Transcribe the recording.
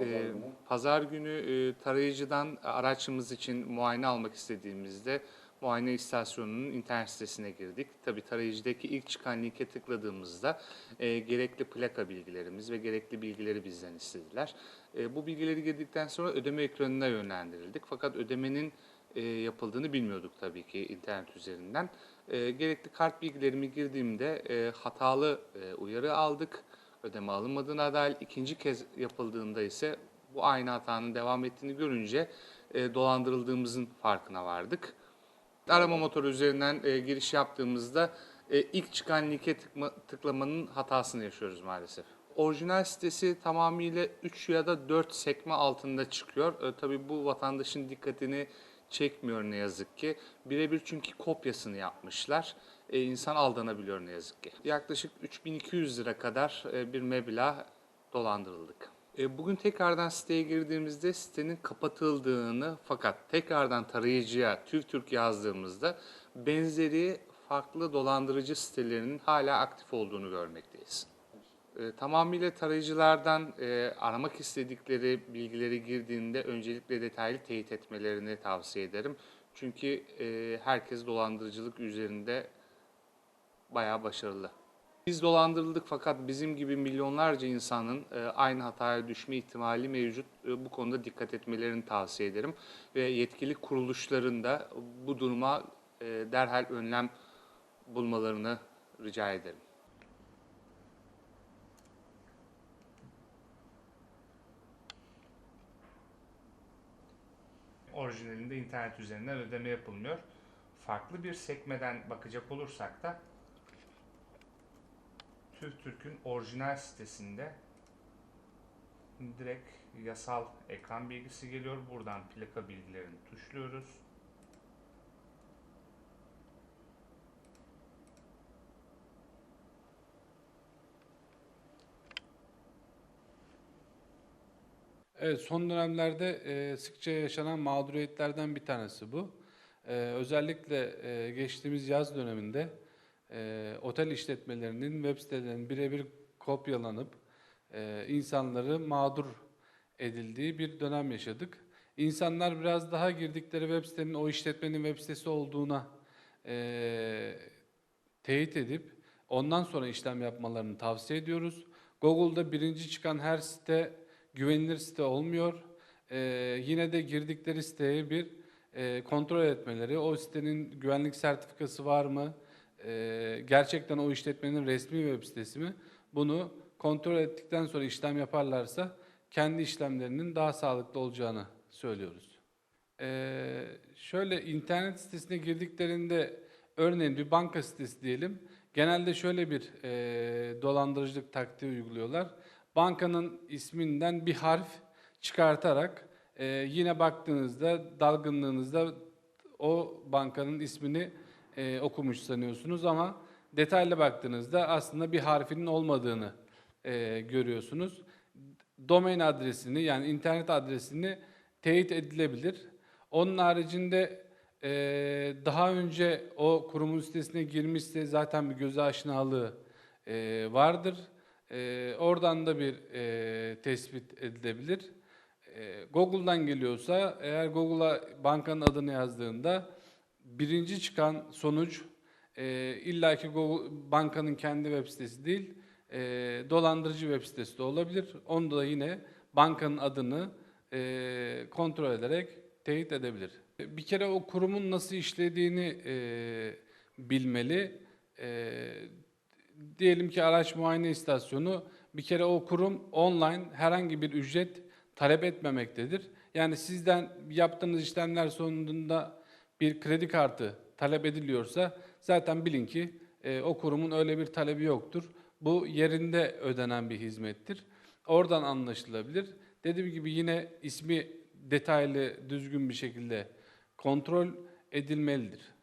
Ee, Pazar günü e, tarayıcıdan araçımız için muayene almak istediğimizde muayene istasyonunun internet sitesine girdik. Tabii tarayıcıdaki ilk çıkan linke tıkladığımızda e, gerekli plaka bilgilerimiz ve gerekli bilgileri bizden istediler. E, bu bilgileri girdikten sonra ödeme ekranına yönlendirildik. Fakat ödemenin e, yapıldığını bilmiyorduk tabii ki internet üzerinden. E, gerekli kart bilgilerimi girdiğimde e, hatalı e, uyarı aldık. Ödeme alınmadığına dair ikinci kez yapıldığında ise bu aynı hatanın devam ettiğini görünce e, dolandırıldığımızın farkına vardık. Arama motoru üzerinden e, giriş yaptığımızda e, ilk çıkan linke tıkma- tıklamanın hatasını yaşıyoruz maalesef. Orijinal sitesi tamamıyla 3 ya da 4 sekme altında çıkıyor. E, tabii bu vatandaşın dikkatini çekmiyor ne yazık ki. Birebir çünkü kopyasını yapmışlar. E, insan aldanabiliyor ne yazık ki. Yaklaşık 3200 lira kadar e, bir meblağ dolandırıldık. E, Bugün tekrardan siteye girdiğimizde sitenin kapatıldığını fakat tekrardan tarayıcıya TÜVTÜRK yazdığımızda benzeri farklı dolandırıcı sitelerinin hala aktif olduğunu görmekteyiz. E, tamamıyla tarayıcılardan aramak istedikleri bilgileri girdiğinde öncelikle detaylı teyit etmelerini tavsiye ederim. Çünkü herkes dolandırıcılık üzerinde bayağı başarılı. Biz dolandırıldık fakat bizim gibi milyonlarca insanın e, aynı hataya düşme ihtimali mevcut. E, bu konuda dikkat etmelerini tavsiye ederim. Ve yetkili kuruluşların da bu duruma e, derhal önlem bulmalarını rica ederim. Orijinalinde internet üzerinden ödeme yapılmıyor. Farklı bir sekmeden bakacak olursak da TÜVTÜRK'ün orijinal sitesinde direkt yasal ekran bilgisi geliyor. Buradan plaka bilgilerini tuşluyoruz. Evet, son dönemlerde e, sıkça yaşanan mağduriyetlerden bir tanesi bu. E, özellikle e, geçtiğimiz yaz döneminde e, otel işletmelerinin web sitelerinin birebir kopyalanıp e, insanları mağdur edildiği bir dönem yaşadık. İnsanlar biraz daha girdikleri web sitenin o işletmenin web sitesi olduğuna e, teyit edip ondan sonra işlem yapmalarını tavsiye ediyoruz. Google'da birinci çıkan her site güvenilir site olmuyor. Ee, yine de girdikleri siteye bir e, kontrol etmeleri, o sitenin güvenlik sertifikası var mı, Ee, gerçekten o işletmenin resmi web sitesi mi, bunu kontrol ettikten sonra işlem yaparlarsa kendi işlemlerinin daha sağlıklı olacağını söylüyoruz. Ee, şöyle internet sitesine girdiklerinde örneğin bir banka sitesi diyelim. Genelde şöyle bir e, dolandırıcılık taktiği uyguluyorlar. Bankanın isminden bir harf çıkartarak e, yine baktığınızda dalgınlığınızda o bankanın ismini e, okumuş sanıyorsunuz ama detaylı baktığınızda aslında bir harfinin olmadığını e, görüyorsunuz. Domain adresini yani internet adresini teyit edilebilir. Onun haricinde e, daha önce o kurumun sitesine girmişse zaten bir göze aşinalığı e, vardır. E, oradan da bir e, tespit edilebilir. E, Google'dan geliyorsa eğer Google'a bankanın adını yazdığında birinci çıkan sonuç e, illaki Google, bankanın kendi web sitesi değil, e, dolandırıcı web sitesi de olabilir. Onu da yine bankanın adını e, kontrol ederek teyit edebilir. Bir kere o kurumun nasıl işlediğini e, bilmeli. E, diyelim ki araç muayene istasyonu bir kere o kurum online herhangi bir ücret talep etmemektedir. Yani sizden yaptığınız işlemler sonunda bir kredi kartı talep ediliyorsa zaten bilin ki e, o kurumun öyle bir talebi yoktur. Bu yerinde ödenen bir hizmettir. Oradan anlaşılabilir. Dediğim gibi yine ismi detaylı, düzgün bir şekilde kontrol edilmelidir.